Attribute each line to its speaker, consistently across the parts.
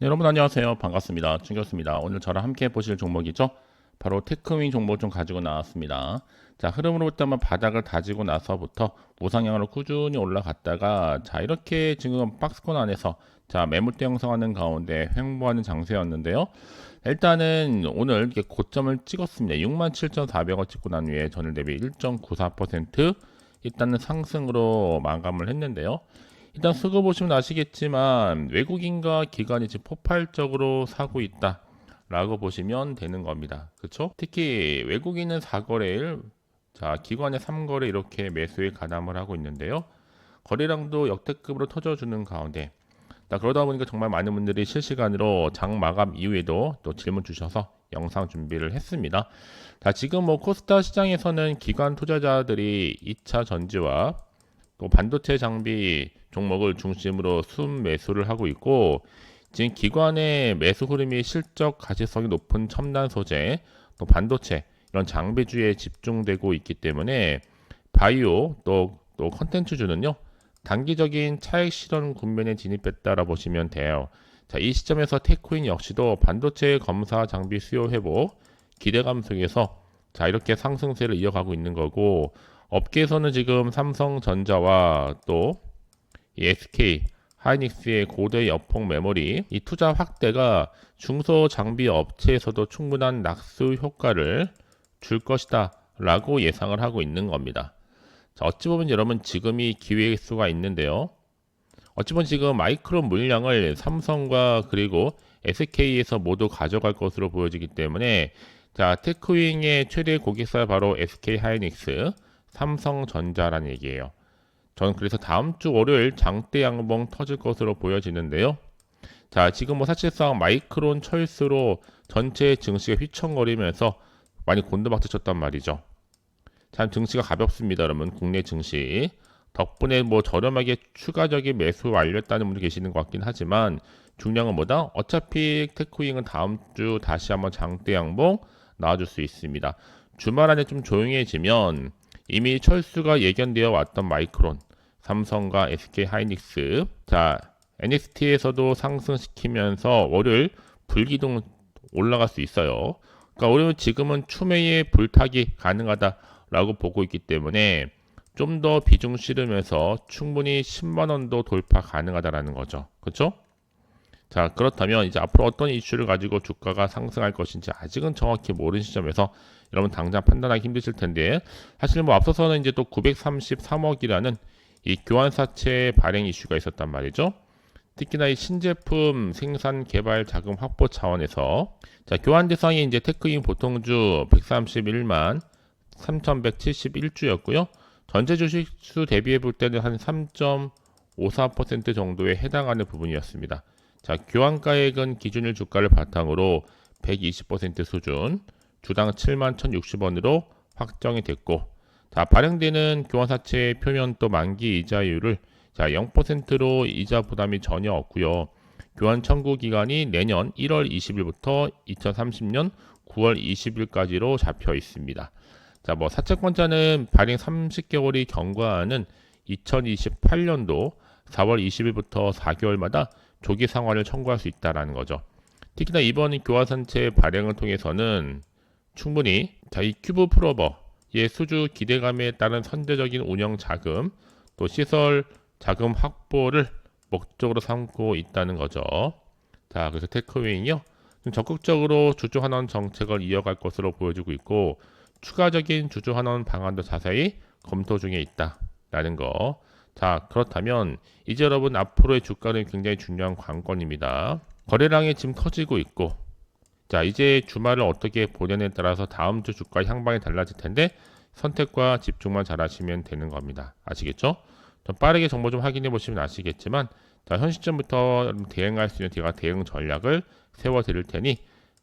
Speaker 1: 네, 여러분 안녕하세요. 반갑습니다. 충겼습니다. 오늘 저랑 함께 보실 종목이죠. 바로 테크윙 종목 좀 가지고 나왔습니다. 자, 흐름으로부터 한번 바닥을 다지고 나서부터 우상향으로 꾸준히 올라갔다가 자, 이렇게 지금 박스권 안에서 자, 매물대 형성하는 가운데 횡보하는 장세였는데요. 일단은 오늘 이렇게 고점을 찍었습니다. 67,400원 찍고 난 후에 전일 대비 1.94% 일단은 상승으로 마감을 했는데요. 일단 쓰고 보시면 아시겠지만 외국인과 기관이 지금 폭발적으로 사고 있다. 라고 보시면 되는 겁니다. 그렇죠? 특히 외국인은 4거래일, 자 기관의 3거래 이렇게 매수에 가담을 하고 있는데요. 거래량도 역대급으로 터져주는 가운데 자, 그러다 보니까 정말 많은 분들이 실시간으로 장 마감 이후에도 또 질문 주셔서 영상 준비를 했습니다. 자, 지금 뭐 코스타 시장에서는 기관 투자자들이 2차 전지와 또 반도체 장비 종목을 중심으로 순 매수를 하고 있고 지금 기관의 매수 흐름이 실적 가치성이 높은 첨단 소재 또 반도체 이런 장비주에 집중되고 있기 때문에 바이오 또 또 컨텐츠주는요 단기적인 차익 실현 국면에 진입했다라 보시면 돼요. 자, 이 시점에서 테크인 역시도 반도체 검사 장비 수요 회복 기대감 속에서 자 이렇게 상승세를 이어가고 있는 거고 업계에서는 지금 삼성전자와 또 SK 하이닉스의 고대 여폭 메모리 이 투자 확대가 중소 장비 업체에서도 충분한 낙수 효과를 줄 것이다 라고 예상을 하고 있는 겁니다. 자, 어찌 보면 여러분 지금이 기회일 수가 있는데요. 어찌 보면 지금 마이크론 물량을 삼성과 그리고 SK에서 모두 가져갈 것으로 보여지기 때문에 자 테크윙의 최대 고객사 바로 SK 하이닉스, 삼성전자라는 얘기예요. 저는 그래서 다음 주 월요일 장대 양봉 터질 것으로 보여지는데요. 자, 지금 뭐 사실상 마이크론 철수로 전체 증시가 휘청거리면서 많이 곤두박질 쳤단 말이죠. 참 증시가 가볍습니다, 여러분. 국내 증시. 덕분에 뭐 저렴하게 추가적인 매수 완료했다는 분도 계시는 것 같긴 하지만 건 뭐다? 어차피 테크윙은 다음 주 다시 한번 장대 양봉 나와줄 수 있습니다. 주말 안에 좀 조용해지면 이미 철수가 예견되어 왔던 마이크론, 삼성과 SK 하이닉스, 자 NXT에서도 상승시키면서 월요일 불기둥 올라갈 수 있어요. 그러니까 월요일 지금은 추매의 불타기 가능하다라고 보고 있기 때문에 좀 더 비중 실으면서 충분히 10만 원도 돌파 가능하다라는 거죠. 그렇죠? 자 그렇다면 이제 앞으로 어떤 이슈를 가지고 주가가 상승할 것인지 아직은 정확히 모르는 시점에서 여러분 당장 판단하기 힘드실 텐데 사실 뭐 앞서서는 이제 또 933억이라는 이 교환사채 발행 이슈가 있었단 말이죠. 특히나 이 신제품 생산 개발 자금 확보 차원에서 자 교환 대상이 이제 테크인 보통주 131만 3,171주였고요. 전체 주식수 대비해 볼 때는 한 3.54% 정도에 해당하는 부분이었습니다. 자 교환가액은 기준일 주가를 바탕으로 120% 수준, 주당 7만 1,060원으로 확정이 됐고 자, 발행되는 교환사채 표면 또 만기 이자율을 자, 0%로 이자 부담이 전혀 없고요. 교환 청구 기간이 내년 1월 20일부터 2030년 9월 20일까지로 잡혀 있습니다. 자, 뭐 사채권자는 발행 30개월이 경과하는 2028년도 4월 20일부터 4개월마다 조기 상환을 청구할 수 있다라는 거죠. 특히나 이번 교환산채 발행을 통해서는 충분히 자, 이 큐브 프로버의 수주 기대감에 따른 선제적인 운영 자금 또 시설 자금 확보를 목적으로 삼고 있다는 거죠. 자, 그래서 테크웨이요. 적극적으로 주주 환원 정책을 이어갈 것으로 보여지고 있고 추가적인 주주 환원 방안도 자세히 검토 중에 있다라는 거. 자, 그렇다면 이제 여러분 앞으로의 주가는 굉장히 중요한 관건입니다. 거래량이 지금 터지고 있고 자, 이제 주말을 어떻게 보내냐에 따라서 다음 주 주가 향방이 달라질 텐데 선택과 집중만 잘 하시면 되는 겁니다. 아시겠죠? 좀 빠르게 정보 좀 확인해 보시면 아시겠지만 자, 현 시점부터 대응할 수 있는 제가 대응 전략을 세워 드릴 테니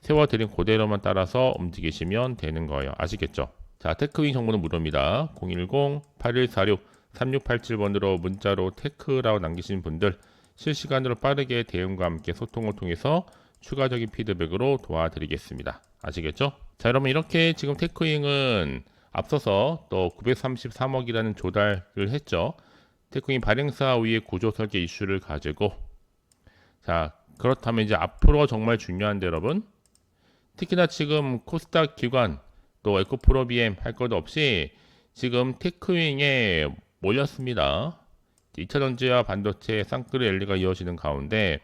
Speaker 1: 세워 드린 그대로만 따라서 움직이시면 되는 거예요. 아시겠죠? 자, 테크윙 정보는 무료입니다. 010-8146-3687번으로 문자로 테크라고 남기신 분들 실시간으로 빠르게 대응과 함께 소통을 통해서 추가적인 피드백으로 도와드리겠습니다. 아시겠죠? 자, 여러분 이렇게 지금 테크윙은 앞서서 또 933억이라는 조달을 했죠. 테크윙 발행사 위의 구조 설계 이슈를 가지고 자, 그렇다면 이제 앞으로 정말 중요한데 여러분 특히나 지금 코스닥 기관 또 에코프로비엠 할것 없이 지금 테크윙에 몰렸습니다. 2차전지와 반도체 쌍끌이 랠리가 이어지는 가운데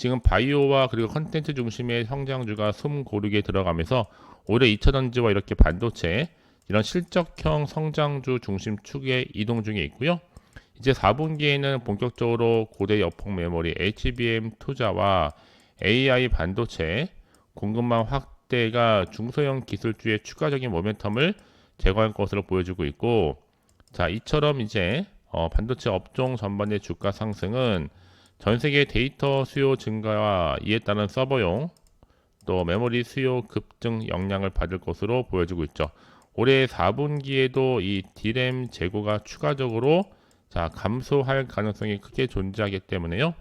Speaker 1: 지금 바이오와 그리고 컨텐츠 중심의 성장주가 숨 고르게 들어가면서 올해 2차전지와 이렇게 반도체 이런 실적형 성장주 중심 축에 이동 중에 있고요. 이제 4분기에는 본격적으로 고대 여폭 메모리 HBM 투자와 AI 반도체 공급망 확대가 중소형 기술주의 추가적인 모멘텀을 제거할 것으로 보여지고 있고 자 이처럼 이제 어, 반도체 업종 전반의 주가 상승은 전 세계 데이터 수요 증가와 이에 따른 서버용 또 메모리 수요 급증 영향을 받을 것으로 보여지고 있죠. 올해 4분기에도 이 디램 재고가 추가적으로 자 감소할 가능성이 크게 존재하기 때문에요.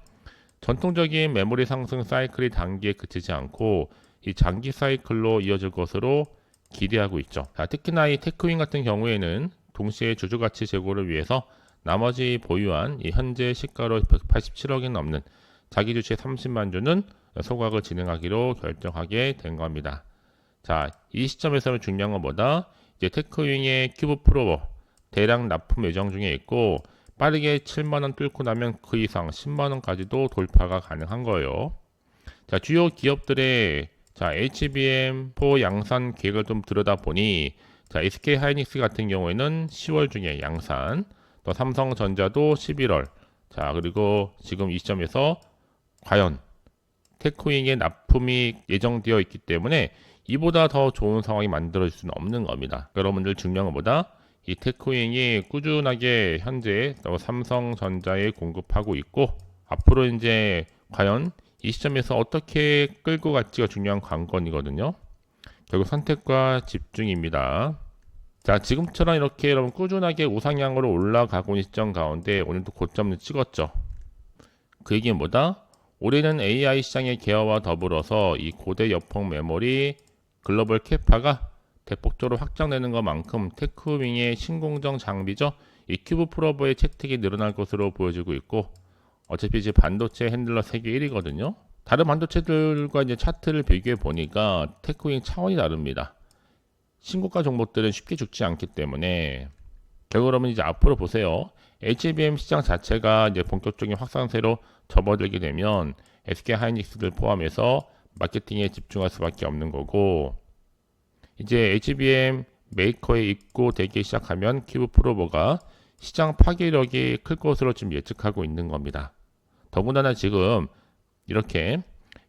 Speaker 1: 전통적인 메모리 상승 사이클이 단기에 그치지 않고 이 장기 사이클로 이어질 것으로 기대하고 있죠. 자, 특히나 이 테크윈 같은 경우에는 동시에 주주 가치 제고를 위해서 나머지 보유한 이 현재 시가로 187억이 넘는 자기 주식 30만 주는 소각을 진행하기로 결정하게 된 겁니다. 자, 이 시점에서는 중요한 것보다 이제 테크윙의 큐브 프로 대량 납품 예정 중에 있고 빠르게 7만 원 뚫고 나면 그 이상 10만 원까지도 돌파가 가능한 거예요. 자, 주요 기업들의 자, HBM 포 양산 계획을 좀 들여다보니 자, SK 하이닉스 같은 경우에는 10월 중에 양산, 또 삼성전자도 11월. 자, 그리고 지금 이 시점에서 과연 테크윙의 납품이 예정되어 있기 때문에 이보다 더 좋은 상황이 만들어질 수는 없는 겁니다. 여러분들 것보다 이 테크윙이 꾸준하게 현재 또 삼성전자에 공급하고 있고 앞으로 이제 과연 이 시점에서 어떻게 끌고 갈지가 중요한 관건이거든요. 결국 선택과 집중입니다. 자, 지금처럼 이렇게 여러분 꾸준하게 우상향으로 올라가고 있는 시점 가운데 오늘도 고점을 찍었죠. 그 얘기는 뭐다? 올해는 AI 시장의 개화와 더불어서 이 고대 여폭 메모리 글로벌 캐파가 대폭적으로 확장되는 것만큼 테크윙의 신공정 장비죠. 이 큐브 프로버의 채택이 늘어날 것으로 보여지고 있고 어차피 이제 반도체 핸들러 세계 1위거든요. 다른 반도체들과 이제 차트를 비교해 보니까 테크윙 차원이 다릅니다. 신고가 종목들은 쉽게 죽지 않기 때문에 결국 그러면 이제 앞으로 보세요. HBM 시장 자체가 이제 본격적인 확산세로 접어들게 되면 SK 하이닉스를 포함해서 마케팅에 집중할 수밖에 없는 거고 이제 HBM 메이커에 입고 되기 시작하면 큐브 프로버가 시장 파괴력이 클 것으로 지금 예측하고 있는 겁니다. 더군다나 지금 이렇게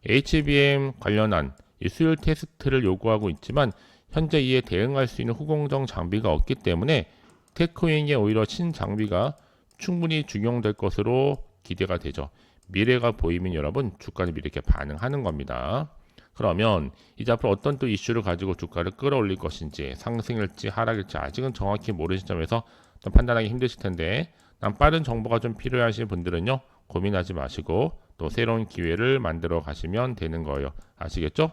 Speaker 1: HBM 관련한 이 수율 테스트를 요구하고 있지만 현재 이에 대응할 수 있는 후공정 장비가 없기 때문에 테크윙에 오히려 신장비가 충분히 중용될 것으로 기대가 되죠. 미래가 보이면 여러분 주가는 이렇게 반응하는 겁니다. 그러면 이제 앞으로 어떤 또 이슈를 가지고 주가를 끌어올릴 것인지 상승일지 하락일지 아직은 정확히 모르는 시점에서 좀 판단하기 힘드실 텐데 난 빠른 정보가 좀 필요하신 분들은요 고민하지 마시고 또 새로운 기회를 만들어 가시면 되는 거예요 아시겠죠?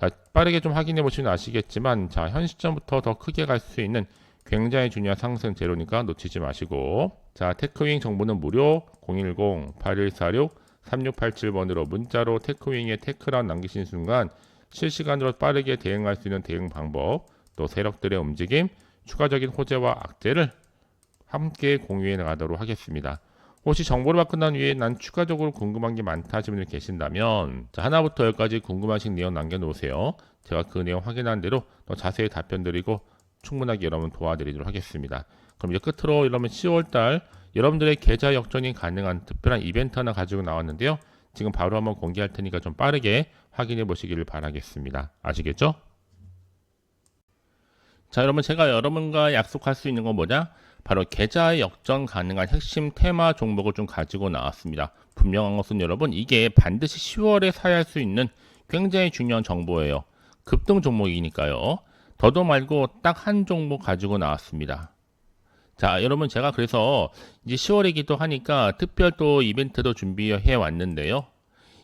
Speaker 1: 자, 빠르게 좀 확인해 보시면 아시겠지만 자, 현 시점부터 더 크게 갈 수 있는 굉장히 중요한 상승 재료니까 놓치지 마시고 자, 테크윙 정보는 무료 010-8146-3687번으로 문자로 테크윙에 테크란 남기신 순간 실시간으로 빠르게 대응할 수 있는 대응 방법 또 세력들의 움직임 추가적인 호재와 악재를 함께 공유해 나가도록 하겠습니다. 혹시 정보를 받고 난 후에 난 추가적으로 궁금한 게 많다 하시는 분들 계신다면 자, 하나부터 열까지 궁금하신 내용 남겨놓으세요. 제가 그 내용 확인한 대로 더 자세히 답변 드리고 충분하게 여러분 도와드리도록 하겠습니다. 그럼 이제 끝으로 여러분 10월달 여러분들의 계좌 역전이 가능한 특별한 이벤트 하나 가지고 나왔는데요. 지금 바로 한번 공개할 테니까 좀 빠르게 확인해 보시기를 바라겠습니다. 아시겠죠? 자, 여러분 제가 여러분과 약속할 수 있는 건 뭐냐? 바로 계좌의 역전 가능한 핵심 테마 종목을 좀 가지고 나왔습니다. 분명한 것은 여러분 이게 반드시 10월에 사야 할 수 있는 굉장히 중요한 정보예요. 급등 종목이니까요. 더도 말고 딱 한 종목 가지고 나왔습니다. 자, 여러분 제가 그래서 이제 10월이기도 하니까 특별 또 이벤트도 준비해 왔는데요.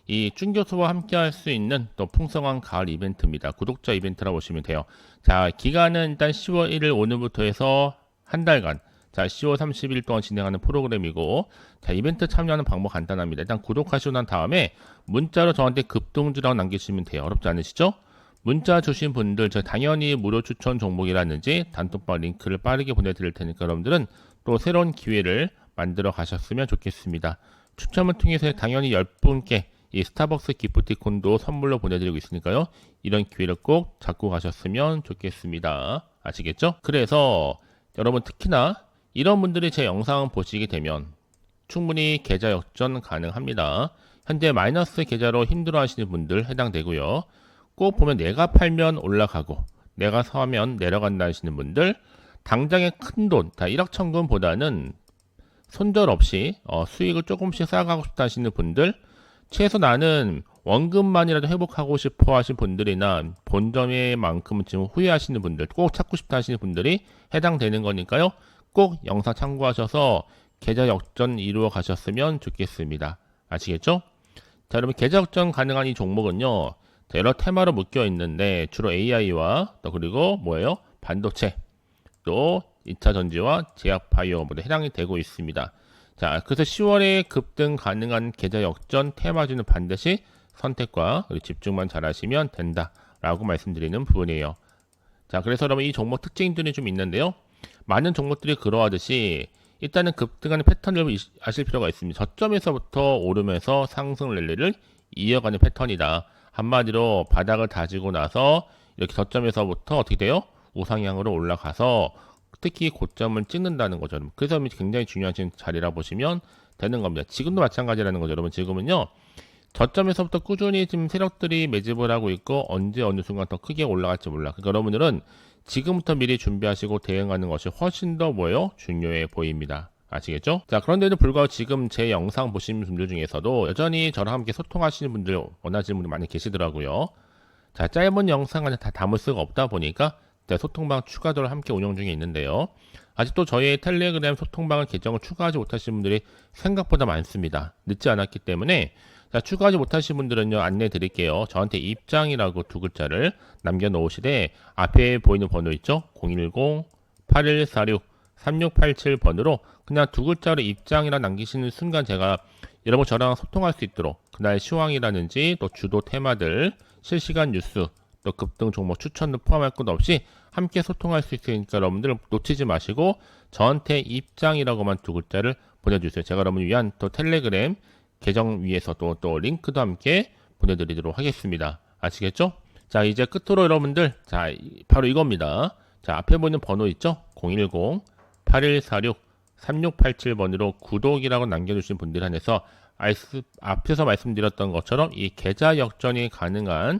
Speaker 1: 이 준 교수와 함께 할 수 있는 또 풍성한 가을 이벤트입니다. 구독자 이벤트라고 보시면 돼요. 자, 기간은 일단 10월 1일 오늘부터 해서 한 달간 자, 10월 30일 동안 진행하는 프로그램이고, 자, 이벤트 참여하는 방법 간단합니다. 일단 구독하시고 난 다음에 문자로 저한테 급등주라고 남기시면 돼요. 어렵지 않으시죠? 문자 주신 분들, 저 당연히 무료 추천 종목이라든지 단톡방 링크를 빠르게 보내드릴 테니까 여러분들은 또 새로운 기회를 만들어 가셨으면 좋겠습니다. 추첨을 통해서 당연히 10분께 이 스타벅스 기프티콘도 선물로 보내드리고 있으니까요. 이런 기회를 꼭 잡고 가셨으면 좋겠습니다. 아시겠죠? 그래서 여러분 특히나 이런 분들이 제 영상 보시게 되면 충분히 계좌 역전 가능합니다. 현재 마이너스 계좌로 힘들어 하시는 분들 해당되고요. 꼭 보면 내가 팔면 올라가고 내가 사면 내려간다 하시는 분들 당장의 큰 돈, 다 1억 천금보다는 손절 없이 어, 수익을 조금씩 쌓아가고 싶다 하시는 분들 최소 나는 원금만이라도 회복하고 싶어 하신 분들이나 본점의 만큼은 지금 후회하시는 분들 꼭 찾고 싶다 하시는 분들이 해당되는 거니까요. 꼭 영상 참고하셔서 계좌 역전 이루어 가셨으면 좋겠습니다. 아시겠죠? 자, 여러분 계좌 역전 가능한 이 종목은요. 자, 여러 테마로 묶여 있는데 주로 AI와 또 그리고 뭐예요? 반도체 또 2차 전지와 제약 바이오 모두 해당이 되고 있습니다. 자, 그래서 10월에 급등 가능한 계좌 역전 테마주는 반드시 선택과 집중만 잘하시면 된다라고 말씀드리는 부분이에요. 자, 그래서 여러분 이 종목 특징들이 좀 있는데요. 많은 종목들이 그러하듯이 일단은 급등하는 패턴을 이- 아실 필요가 있습니다. 저점에서부터 오르면서 상승 랠리를 이어가는 패턴이다. 한마디로 바닥을 다지고 나서 이렇게 저점에서부터 어떻게 돼요? 우상향으로 올라가서 특히 고점을 찍는다는 거죠. 그래서 굉장히 중요한 자리라 보시면 되는 겁니다. 지금도 마찬가지라는 거죠. 여러분 지금은요. 저점에서부터 꾸준히 지금 세력들이 매집을 하고 있고 언제 어느 순간 더 크게 올라갈지 몰라. 그러니까 여러분들은 지금부터 미리 준비하시고 대응하는 것이 훨씬 더 뭐예요? 중요해 보입니다. 아시겠죠? 자, 그런데도 불구하고 지금 제 영상 보시는 분들 중에서도 여전히 저랑 함께 소통하시는 분들 원하시는 분들 많이 계시더라고요. 자, 짧은 영상을 다 담을 수가 없다 보니까 네, 소통방 추가도를 함께 운영 중에 있는데요. 아직도 저희 텔레그램 소통방을 계정을 추가하지 못하신 분들이 생각보다 많습니다. 늦지 않았기 때문에 자, 추가하지 못하신 분들은요, 안내 드릴게요. 저한테 입장이라고 두 글자를 남겨놓으시되, 앞에 보이는 번호 있죠? 010-8146-3687번으로 그냥 두 글자로 입장이라 남기시는 순간 제가 여러분 저랑 소통할 수 있도록 그날 시황이라든지 또 주도 테마들, 실시간 뉴스, 또 급등 종목 추천도 포함할 것 없이 함께 소통할 수 있으니까 여러분들 놓치지 마시고 저한테 입장이라고만 두 글자를 보내주세요. 제가 여러분 위한 또 텔레그램 계정 위에서 또, 또 링크도 함께 보내드리도록 하겠습니다. 아시겠죠? 자, 이제 끝으로 여러분들, 자, 이- 바로 이겁니다. 자, 앞에 보이는 번호 있죠? 010-8146-3687번으로 구독이라고 남겨주신 분들 한해서 앞에서 말씀드렸던 것처럼 이 계좌 역전이 가능한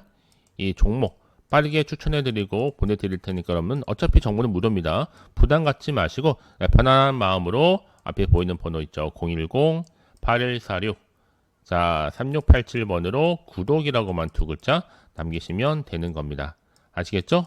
Speaker 1: 이 종목 빠르게 추천해드리고 보내드릴 테니까 여러분 어차피 정보는 무료입니다. 부담 갖지 마시고 네, 편안한 마음으로 앞에 보이는 번호 있죠. 010-8146 자, 3687번으로 구독이라고만 두 글자 남기시면 되는 겁니다. 아시겠죠?